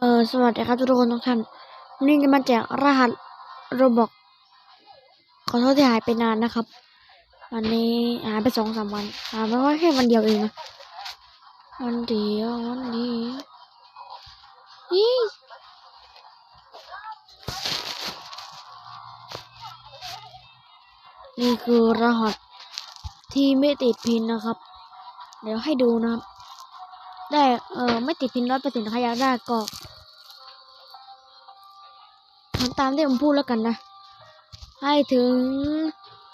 เออสวัสดีครับทุกคนทุกท่านวันนี้จะมาแจกรหัสโรบอกขอโทษที่หายไปนานนะครับ วันนี้หายไปสองสามวันหายไปว่าแค่วันเดียวเองนะวันเดียววันเดียวนี่นี่คือรหัสที่ไม่ติดพินนะครับ เดี๋ยวให้ดูนะครับ ได้เออไม่ติดพินร้อยเปอร์เซ็นต์ใครอยากได้ก็ทำตามที่ผมพูดแล้วกันนะ ให้ถึง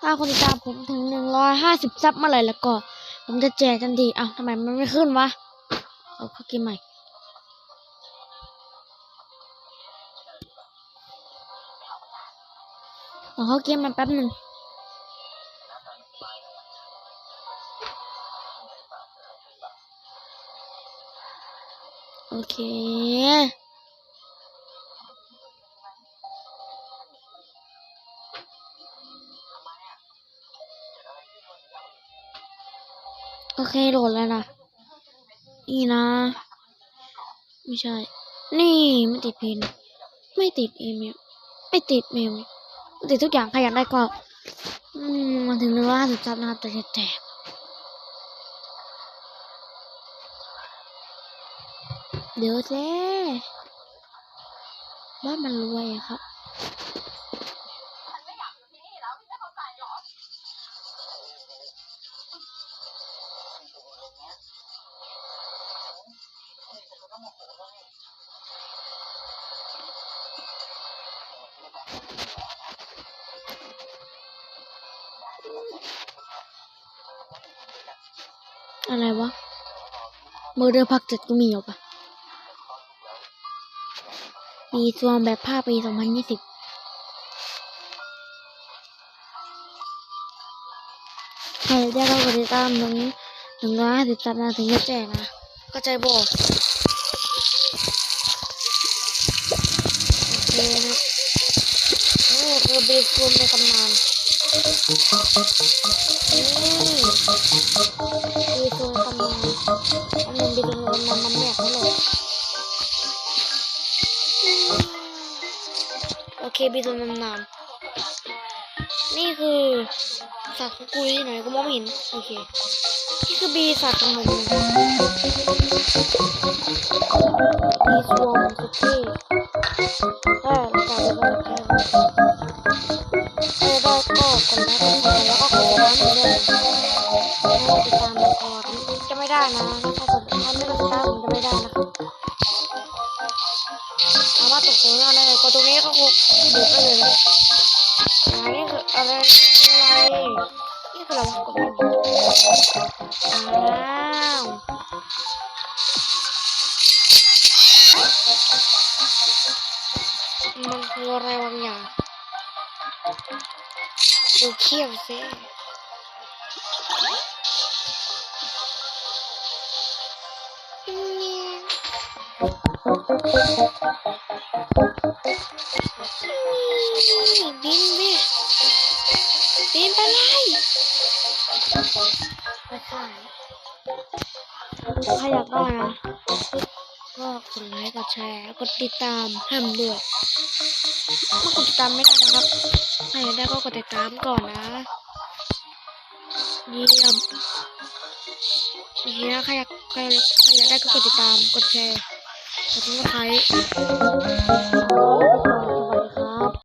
ถ้าคนติดตามผมถึงหนึ่งร้อยห้าสิบซับเมื่อไหร่แล้วก็ ผมจะแจกทันทีอ้าวทำไมมันไม่ขึ้นวะเอาเข้าเกมใหม่เอาเข้าเกมมาแป๊บหนึ่ง อเค โอเคโหลดแล้วนะ นี่นะ ไม่ใช่ นี่ไม่ติดพิน ไม่ติดเอเมลไม่ติดเมลไม่ติดทุกอย่างใครอยากได้ก็ อืมมาถึงหนึ่งร้อห้าสิบซับนะครับจะแจก เดี๋ยวเจ้บ้านมันรวยอะครับอะไรวะ เมอร์เดอร์พักเจ็ดก็มีเหรอปะ ปีซวงแบบภาพปีสองพันยี่สิบใครได้ก็กดติดตามถึงหนึ่งร้อยห้าสิบซับนะถึงจะแจกนะก็ใจบอกโอเคนะนี่คือบีซูมในตำนานนี่บีซูมในตำนานอันนึงบีซูมในตำนาน โอเคบีซูมในตำนานนี่คือสัตว์ของกูที่ไหนก็มองไม่เห็นโอเคนี่คือบีสัตว์ของผมนบีสวอมสุดเท่ได้แล้วกันแล้วก็แค่ได้ได้ก็กดไลค์กดแชร์แล้วก็กดติดตามด้วยติดตามก่อนจะไม่ได้นะถ้าสมมติถ้าไม่กดติดตามผมจะไม่ได้ บุกเลยนะอันนี้คืออะไรนี่คืออะไรนี่คืออะไรวะกดไม่ได้อ้าวมันคืออะไรบางอย่างดูเขี้ยวสิ บินบินบินไปเลยไปขายใครอยากได้นะก็กดไลค์กดแชร์ กดติดตามห้ามด้วยถ้ากดติดตามไม่ได้นะครับใครอยากได้ก็กดติดตามก่อนนะเยี่ยมนี่นะใครอยากใครอยากได้ก็กดติดตาม กดแชร์กดติดตาม